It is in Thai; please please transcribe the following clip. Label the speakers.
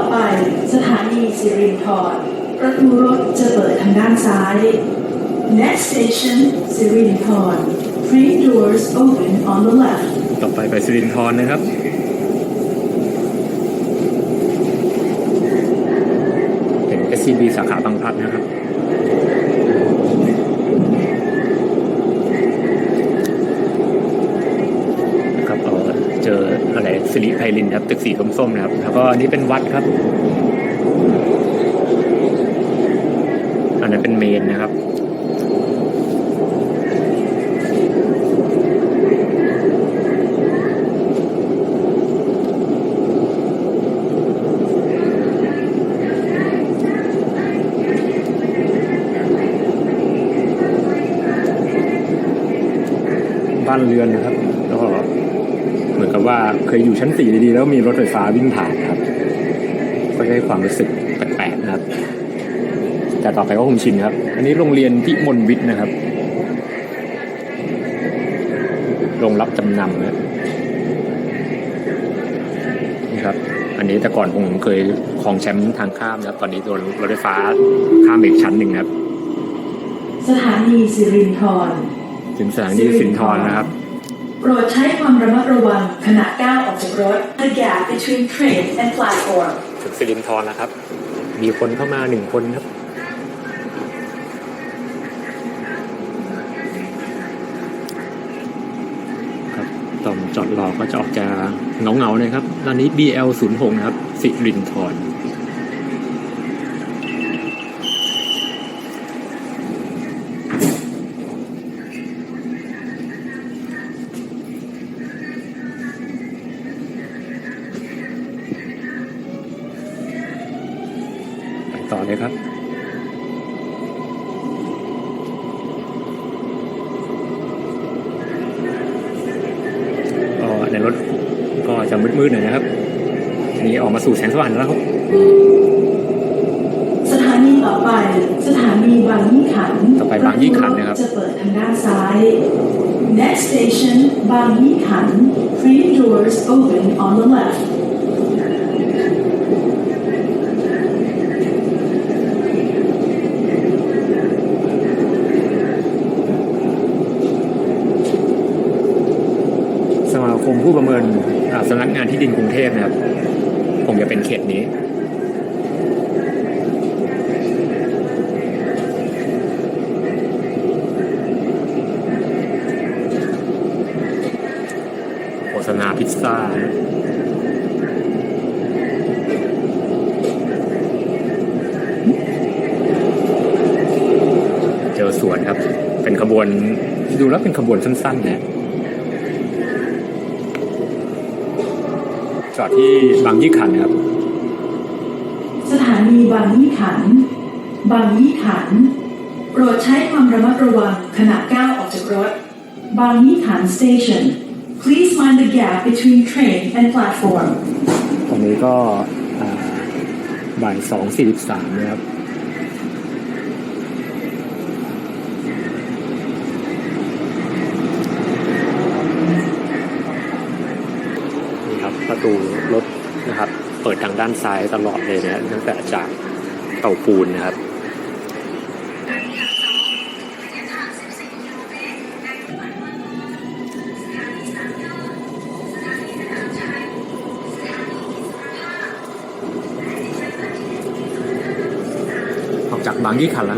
Speaker 1: อไปสถานีสิรินธรประตูรถจะเปิดทางด้านซ้าย Next station สิรินธร Train doors open on the left
Speaker 2: ต่อไปไปสิรินทรนะครับเป็น SCB สาขาบางพลัดนะครับเออเจออะไร สิริไพลินครับ ตึกสีส้มๆนะครับ แล้วก็อันนี้เป็นวัดครับ อันนั้นเป็นเมนนะครับบ้านเรือนนะครับแล้วก็ เหมือนกับว่าเคยอยู่ชั้นสี่ดีๆแล้วมีรถไฟฟ้าวิ่งผ่านนะครับก็ได้ความรู้สึกแปลกๆนะครับ แต่ต่อไปก็คงชินครับ อันนี้โรงเรียนพิมลวิทย์นะครับโรงรับจำนำนะนี่ครับ อันนี้แต่ก่อนผมเคยครองแชมป์ทางข้ามนะครับ ตอนนี้โดนรถไฟฟ้าข้ามไปอีกชั้นหนึ่งครับ
Speaker 1: สถานีสิรินธร
Speaker 2: ถึงสถานีสินทรนะครับ
Speaker 1: โปรดใช้ความระมัดระวังขณะก้าวออกจากรถ The gap between train and platform
Speaker 2: ถึงสิรินทรแล้วครับ มีคนเข้ามาหนึ่งคนครับ ครับตอนจอดรอก็จะออกจะเงาเงาๆหนะครับตอนนี้ BL 0 6นะครับ สิรินทร ต่อเลยครับ ก็ในรถก็จะมืดๆหน่อยนะครับทีนี้ออกมาสู่แสงสว่างแล้วครับ
Speaker 1: สถานีต่อไป สถานีบางยี่ขัน
Speaker 2: ต่อไปบางยี่ขันนะครับ
Speaker 1: จะเปิดทางด้านซ้าย Next station บางยี่ขัน Train doors open on the left
Speaker 2: มาคมผู้ประเมินสำนักงานที่ดินกรุงเทพนะครับคงจะเป็นเขตนี้โฆษณาพิซซ่านเจอสวนครับ เป็นขบวน ดูแล้วเป็นขบวนสั้นๆนะ จอดที่บางยี่ขันนะครับ
Speaker 1: สถานีบางยี่ขัน บางยี่ขัน โปรดใช้ความระมัดระวังขณะก้าวออกจากรถ บางยี่ขัน station please mind the gap between train and platform
Speaker 2: ตอนนี้ก็อ่าบ่ายสองสี่สิบสามนะครับ นี่ครับ ประตูรถนะครับ เปิดทางด้านซ้ายตลอดเลยนะตั้งแต่จากเตาปูนนะครับออกจากบางยี่ขันแล้ว